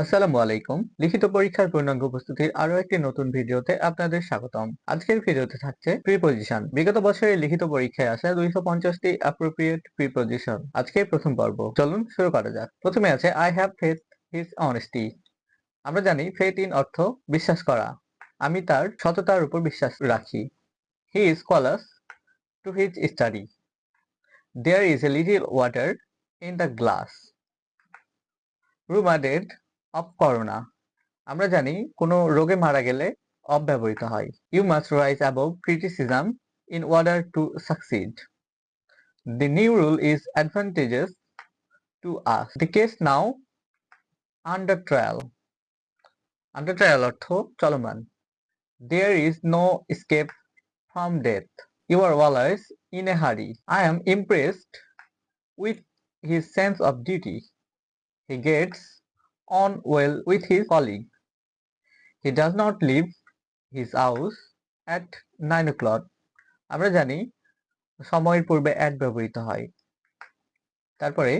আসসালামু আলাইকুম। লিখিত পরীক্ষার পূর্ণাঙ্গ উপস্থিতির আরও একটি নতুন ভিডিওতে আপনাদের স্বাগতম। আজকের ভিডিওতে থাকছে প্রিপোজিশন বিগত বছরের লিখিত পরীক্ষায় আসা দুইশো পঞ্চাশটি অ্যাপ্রোপ্রিয়েট প্রিপোজিশন আজকের প্রথম পর্ব। চলুন শুরু করা যাক। প্রথমে আছে I have faith his honesty আমরা জানি ফেথ ইন অর্থ বিশ্বাস করা। আমি তার সততার উপর বিশ্বাস রাখি। He is callous to his study there is a little water in the glass Ruma dead of corona আমরা জানি কোনো রোগে মারা গেলে অফ ব্যবহৃত হয়। You must rise above criticism in order to succeed the new rule is advantages to us the case now under trial under trial অর্থ চলমান। There is no escape from death you are always in a hurry I am impressed with his sense of duty he gets on well with his colleague. He does not leave his house at 9 o'clock. আমরা জানি সময়ের পূর্বে at ব্যবহৃত হয়। তারপরে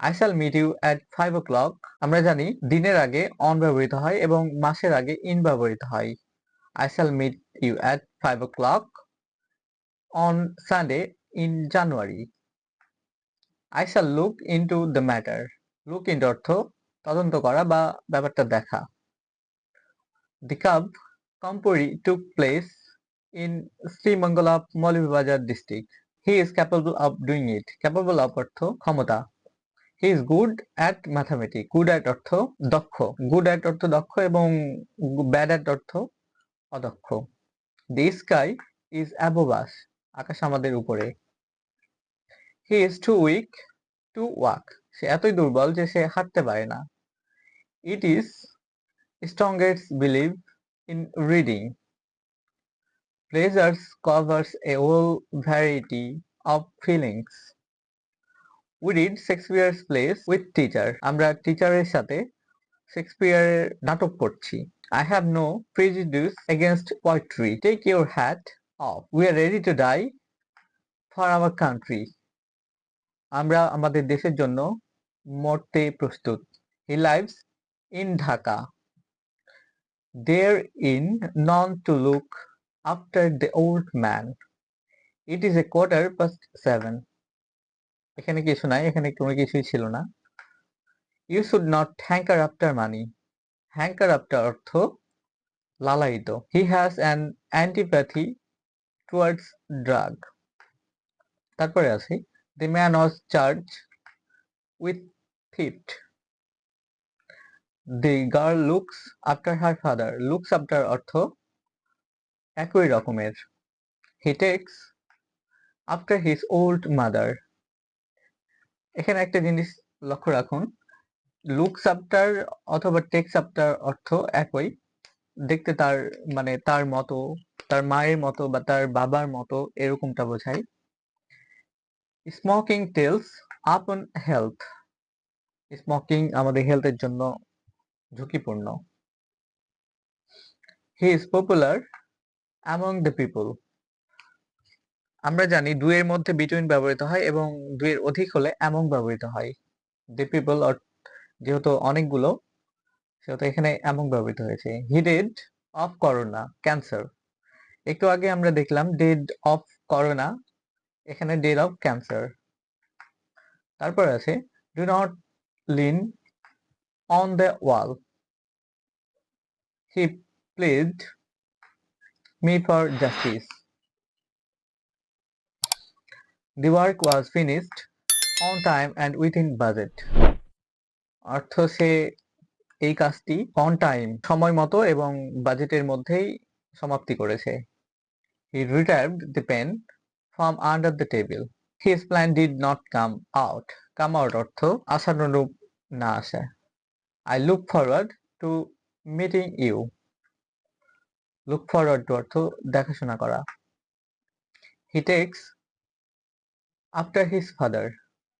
I shall meet you at five o'clock আমরা জানি দিনের আগে অন ব্যবহৃত হয় এবং মাসের আগে ইন ব্যবহৃত হয়। I shall meet you at five o'clock on Sunday in January I shall look into the matter look in অর্থ তদন্ত করা বা ব্যাপারটা দেখা। The cup কম্পোরি took place in Srimangala Moulvibazar district he is capable of doing it capable of অর্থ ক্ষমতা। He is good at mathematic good at অর্থ দক্ষ। গুড অ্যাট অর্থ দক্ষ এবং ব্যাড অ্যাট অর্থ অদক্ষ। দি স্কাই ইজ অ্যাবোবাস আকাশ আমাদের উপরে। He is too weak to walk সে এতই দুর্বল যে সে হাঁটতে পারে না। It is strongest believe in reading pleasures covers a whole variety of feelings we read Shakespeare's plays with teacher আমরা টিচারের সাথে শেক্সপিয়ারের নাটক পড়ছি I have no prejudice against poetry take your hat off we are ready to die for our country আমরা আমাদের দেশের জন্য মরতে প্রস্তুত। He lives in Dhaka there is none to look after the old man it is a quarter past seven এখানে কিছু নাই, এখানে কোনো কিছুই ছিল না। You should not hanker after money hanker after অর্থ লালায়িত। He has an antipathy towards drug তারপরে আছে The man was charged with theft. The girl looks after her father. Looks after অর্থ একই রকমের। He takes after his old mother এখানে একটা জিনিস লক্ষ্য রাখুন। লুকস আফটার অথবা টেক্স আফটার অর্থ একই। দেখতে তার মানে তার মতো, তার মায়ের মতো বা তার বাবার মতো এরকমটা বোঝায়। Smoking tells upon health smoking আমাদের হেলথের জন্য ঝুঁকিপূর্ণ। He is popular among the people আমরা জানি দুইয়ের মধ্যে বিটুইন ব্যবহৃত হয় এবং দুইয়ের অধিক হলে অ্যামং ব্যবহৃত হয়। দ্য পিপল যেহেতু অনেকগুলো, সেহেতু এখানে অ্যামং ব্যবহৃত হয়েছে। He dead of corona cancer একটু আগে আমরা দেখলাম ডেড অফ করোনা এখানে ডেড অফ ক্যান্সার তারপর আছে do not lean on the wall he played me for justice the work was finished on time and within budget অর্থ সে এই কাজটি অন টাইম সময় মতো এবং বাজেটের মধ্যেই সমাপ্তি করেছে he retired the pen from under the table. His plan did not come out. Come out অর্থ আশানুরূপ না আসে। I look forward to meeting you look forward to অর্থ দেখাশোনা করা। He takes after his father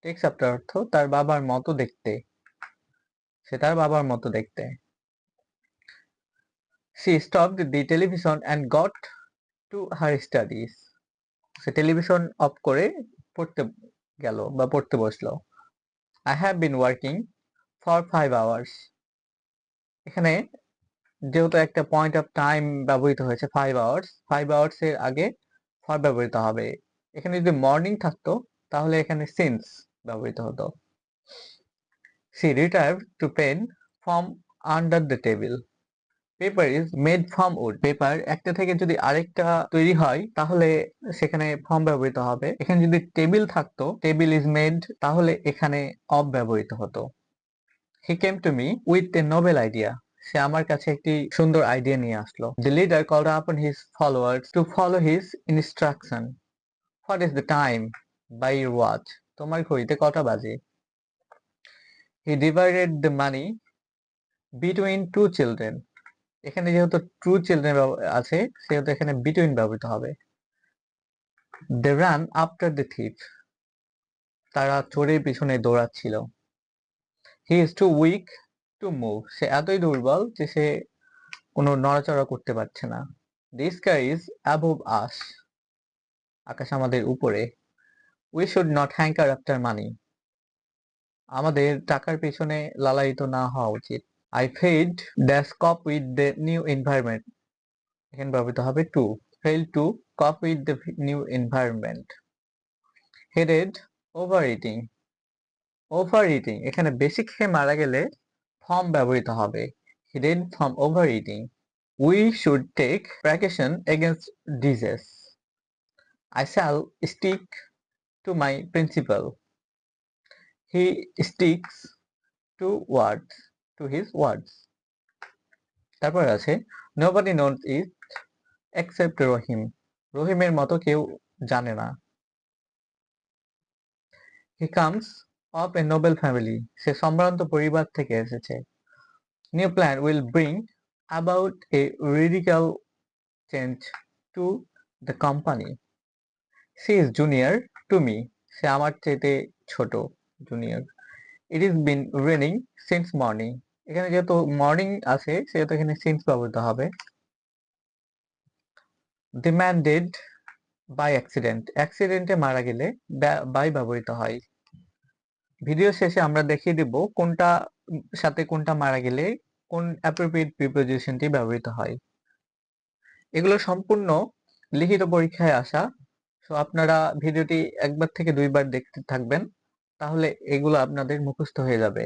takes after অর্থ তার বাবার মতো দেখতে। সে তার বাবার মতো দেখতে। She stop the television and got to her studies say television off করে পড়তে গেল বা পড়তে বসল। I have been working for five hours এখানে যেহেতু একটা পয়েন্ট অফ টাইম ব্যবহৃত হয়েছে ফাইভ আওয়ার্স ফাইভ আওয়ার্স এর আগে ফর ব্যবহৃত হবে। এখানে যদি মর্নিং থাকতো, তাহলে এখানে সিন্স ব্যবহৃত হতো। She retire to pen from under the table paper is made from wood paper একটা থেকে যদি আরেকটা তৈরি হয়, তাহলে সেখানে ফর্ম ব্যবহৃত হবে। এখানে যদি টেবিল থাকতো টেবিল ইজ মেড তাহলে এখানে অব ব্যবহৃত হতো। He came to me with a noble idea সে আমার কাছে একটি সুন্দর আইডিয়া নিয়ে আসলো। The leader call upon his followers to follow his instruction what is the time by your watch তোমার ঘড়িতে কটা বাজে? He divided the money between two children এখানে যেহেতু ট্রু চিলড্রেন আছে, সেহেতু এখানে বিটুইন ব্যবহৃত হবে। They run after the thief তারা চোরের পিছনে দৌড়াচ্ছিল। He is too weak to move সে এতই দুর্বল যে সে কোনো নড়াচড়া করতে পারছে না। The sky is above us আকাশ আমাদের উপরে। We should not hanker after money আমাদের টাকার পেছনে লালায়িত না হওয়া উচিত। I failed the cope with the new environment এখানে ব্যবহৃত হবে to fail to cope with the new environment headed over eating over eating এখানে বেশি খেয়ে মারা গেলে ফর্ম ব্যবহৃত হবে। Headed from over eating we should take precaution against disease I shall stick to my principle he sticks to words to his words তারপর আছে, nobody knows ইট except রহিম রহিমের মতো কেউ জানে না। He comes of a noble family সে সম্ভ্রান্ত পরিবার থেকে এসেছে। New plan will bring about a radical change to the company she is junior to me সে আমার চাইতে ছোট junior it is been raining since morning এখানে যেহেতু মর্নিং আছে, সেহেতু এখানে সিন্স ব্যবহৃত হবে। The man dead by accident অ্যাক্সিডেন্টে মারা গেলে বাই ব্যবহৃত হয়। ভিডিও শেষে আমরা দেখিয়ে দিব কোনটা, সাথে কোনটা মারা গেলে কোন অ্যাপ্রোপ্রিয়েট প্রিপোজিশনটি ব্যবহৃত হয়। এগুলো সম্পূর্ণ লিখিত পরীক্ষায় আসা। তো আপনারা ভিডিওটি একবার থেকে দুইবার দেখতে থাকবেন, তাহলে এগুলো আপনাদের মুখস্থ হয়ে যাবে।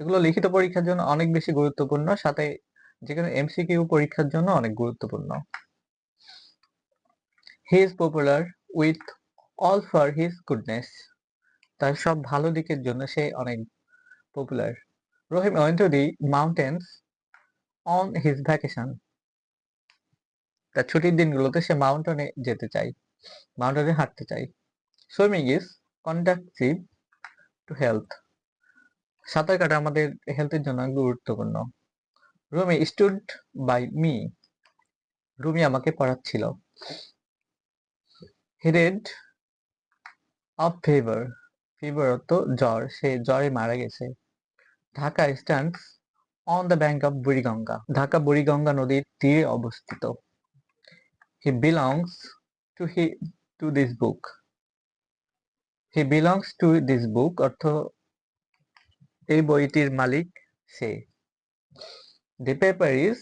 এগুলো লিখিত পরীক্ষার জন্য অনেক বেশি গুরুত্বপূর্ণ, সাথে যেখানে এমসিকিউ পরীক্ষার জন্য অনেক গুরুত্বপূর্ণ। He is popular with all for his goodness তার সব ভালো দিকের জন্য সে অনেক popular Rahim went the mountains on his vacation তার ছুটির দিনগুলোতে সে মাউন্টেনে যেতে চায় মাউন্টেনে হাঁটতে চাই swimming is conductive to health সাঁতার কাটা আমাদের হেলথের জন্য গুরুত্বপূর্ণ। Rumi stood by me Rumi আমাকে পড়াচ্ছিল। হেডেড অফ ফিভার ফিভার অর্থ জ্বর, সে জ্বরে মারা গেছে। Dhaka stands on the bank of Buriganga. Dhaka Buriganga নদীর তীরে অবস্থিত। He belongs to he to this book he belongs to this book অর্থ এই বইটির মালিক সে। The paper is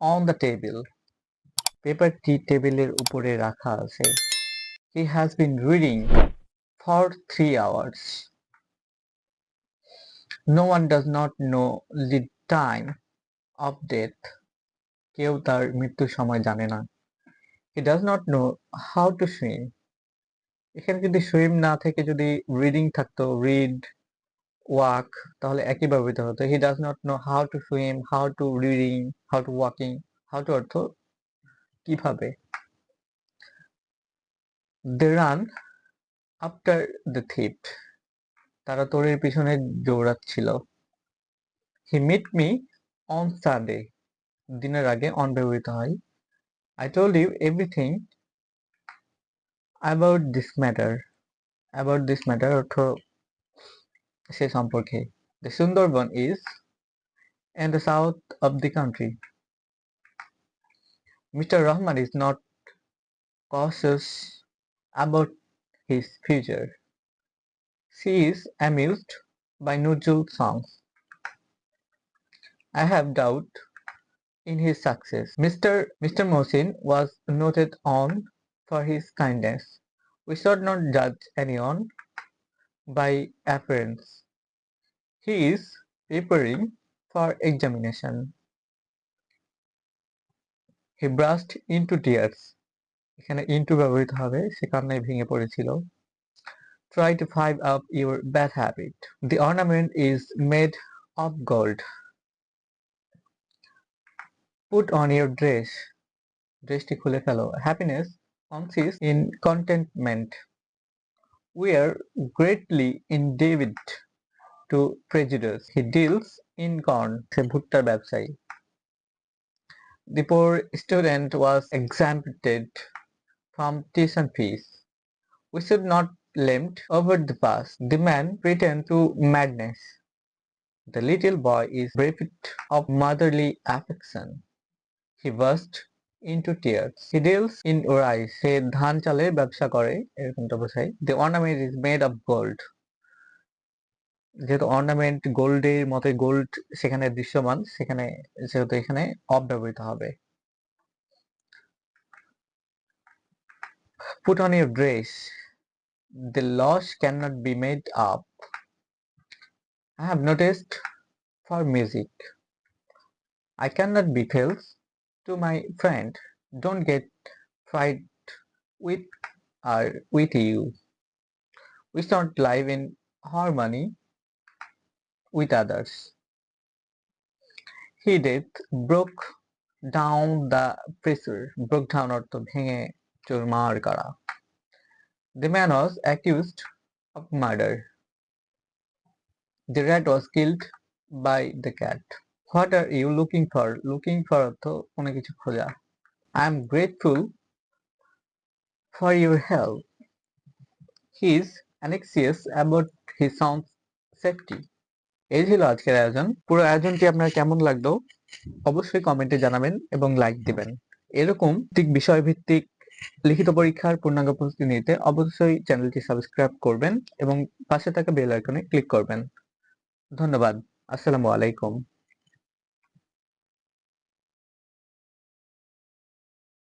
on the table পেপারটি টেবিলের উপরে রাখা আছে। He has bin reading for three hours. No one does not know the time of death. কেউ তার মৃত্যুর সময় জানে না। He does not know how to swim এখানে যদি সুইম না থেকে যদি রিডিং থাকতো রিড ওয়াক তাহলে একই ব্যবহৃত হতো। He does not know how to swim how to reading how to walking how to অর্থ কীভাবে। They run after the thief তারা তোরের পিছনে দৌড়াচ্ছিল। He meet me on Sunday দিনের আগে অন ব্যবহৃত হয়। I told you everything about this matter about this matter অর্থ সে সম্পর্কে। The Sundarban is in the south of the country mister Rahman is not cautious about his future she is amused by Nurjul songs I have doubt in his success. Mr. Mr. Mohsin was noted on for his kindness. We should not judge anyone by appearance. He is preparing for examination. He burst into tears. এখানে into ব্যবহৃত হবে সে কান্নায় ভেঙে পড়েছিল Try to find up your bad habit. The ornament is made of gold. Put on your dress. ড্রেসটি খুলে ফেলো happiness consists in contentment. We are greatly indebted to prejudice. He deals in corn. সে ভুট্টার ব্যবসায়ী The poor student was exempted from tuition fees. We should not lament over the past. The man pretend to madness. The little boy is bereft of motherly affection. He burst into tears. He deals in rice. সে ধান চালের ব্যবসা করে এরকমটা বোঝায় The ornament is made of gold. যেহেতু ornament গোল্ডের মতো gold সেখানে দৃশ্যমান সেখানে যেহেতু এখানে অফ ব্যবহৃত হবে Put on your dress. The loss cannot be made up. I have noticed for music. I cannot be false to my friend. Don't get fright with or with you. We don't live in harmony with others. He did broke down the pressure. Broke down অর্থ ভেঙে চুরমার করা The man was accused of murder. The rat was killed by the cat. What are you looking for? Looking for অর্থ কোনো কিছু খোঁজা I am grateful for your help. He is anxious about his son's safety. এই ছিল আজকের আয়োজন পুরো আয়োজনটি আপনার কেমন লাগল অবশ্যই কমেন্টে জানাবেন এবং লাইক দিবেন এরকম ঠিক বিষয়ভিত্তিক লিখিত পরীক্ষার পূর্ণাঙ্গ প্রস্তুতি নিতে অবশ্যই চ্যানেলটি সাবস্ক্রাইব করবেন এবং পাশে থাকা বেল আইকনে ক্লিক করবেন। ধন্যবাদ। আসসালামু আলাইকুম।